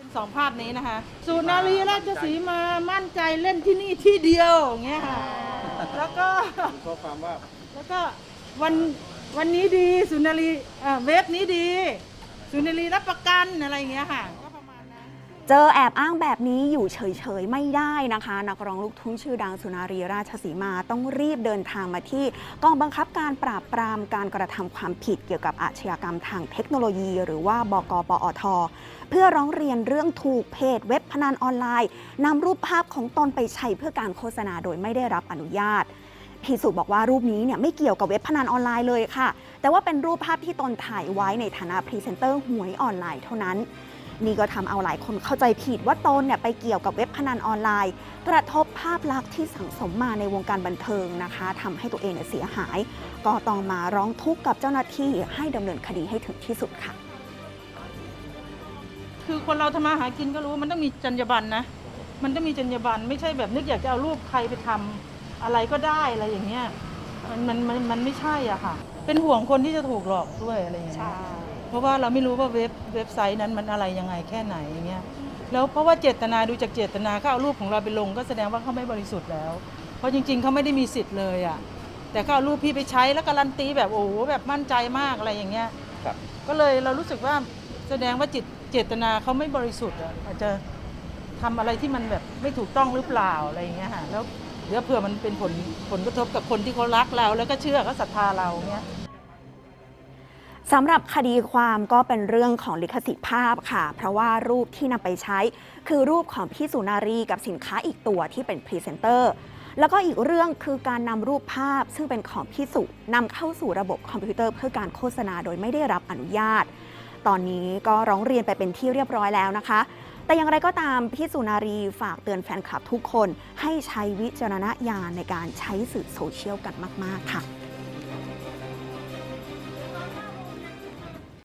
เป็นสองภาพนี้นะคะสุนารีราชสีมามั่นใจเล่นที่นี่ที่เดียวอย่างเงี้ยค่ะ แล้วก็มีข้อความว่าแล้วก็วันวันนี้ดีสุนารีเอ่อเว็บนี้ดี สุนารีรับประกันอะไรอย่างเงี้ยค่ะ ก็ประมาณนั้น เจอแอบอ้างแบบนี้อยู่เฉยๆ ไม่ได้นะคะ นักร้องลูกทุ่งชื่อดังสุนารีราชสีมาต้องรีบเดินทางมาที่กองบังคับการปราบปรามการกระทำความผิดเกี่ยวกับอาชญากรรมทางเทคโนโลยี หรือว่าบกปอท เพื่อร้องเรียนเรื่องถูกเพจเว็บพนันออนไลน์นำรูปภาพของตนไปใช้เพื่อการโฆษณาโดยไม่ได้รับอนุญาตพี่สุบอกว่ารูปนี้เนี่ยไม่เกี่ยวกับเว็บพนันออนไลน์เลยค่ะ แต่ว่าเป็นรูปภาพที่ตนถ่ายไว้ในฐานะพรีเซนเตอร์หวยออนไลน์เท่านั้น นี่ก็ทำเอาหลายคนเข้าใจผิดว่าตนเนี่ยไปเกี่ยวกับเว็บพนันออนไลน์ กระทบภาพลักษณ์ที่สังสมมาในวงการบันเทิงนะคะทำให้ตัวเองเเสียหาย ก็ต้องมาร้องทุกข์กับเจ้าหน้าที่ให้ดำเนินคดีให้ถึงที่สุดค่ะ คือคนเราทำมาหากินก็รู้ว่ามันต้องมีจรรยาบรรณนะ มันต้องมีจรรยาบรรณไม่ใช่แบบนึกอยากจะเอารูปใครไปทำอะไรก็ได้อะไรอย่างเงี้ยมันมันมันมันไม่ใช่อะค่ะ เป็นห่วงคนที่จะถูกหลอกด้วยอะไรอย่างเงี้ย เพราะว่าเราไม่รู้ว่าเว็บเว็บไซต์นั้นมันอะไรยังไงแค่ไหนอย่างเงี้ยแล้วเพราะว่าเจตนาดูจากเจตนาเขาเอารูปของเราไปลง ก็แสดงว่าเขาไม่บริสุทธิ์แล้ว เพราะจริง ๆเขาไม่ได้มีสิทธิ์เลยอะแต่เขาเอารูปพี่ไปใช้แล้วการันตีแบบโอ้โหแบบมั่นใจมากอะไรอย่างเงี้ยครับ ก็เลยเรารู้สึกว่าแสดงว่าจิต เจตนาเขาไม่บริสุทธิ์อะอาจจะทำอะไรที่มันแบบไม่ถูกต้องหรือเปล่าอะไรอย่างเงี้ยค่ะแล้วเดี๋ยวเผื่อมันเป็นผลผลกระทบกับคนที่เขารักเรา แล้วก็เชื่อก็ศรัทธาเราเงี้ยสำหรับคดีความก็เป็นเรื่องของลิขสิทธิ์ภาพค่ะ เพราะว่ารูปที่นำไปใช้ คือรูปของพี่สุนารีกับสินค้าอีกตัวที่เป็นพรีเซนเตอร์แล้วก็อีกเรื่องคือการนำรูปภาพซึ่งเป็นของพี่สุนำเข้าสู่ระบบคอมพิวเตอร์เพื่อการโฆษณาโดยไม่ได้รับอนุญาต ตอนนี้ก็ร้องเรียนไปเป็นที่เรียบร้อยแล้วนะคะ แต่อย่างไรก็ตามพี่สุนารีฝากเตือนแฟนคลับทุกคนให้ใช้วิจารณญาณในการใช้สื่อโซเชียลกันมาก ๆ ค่ะ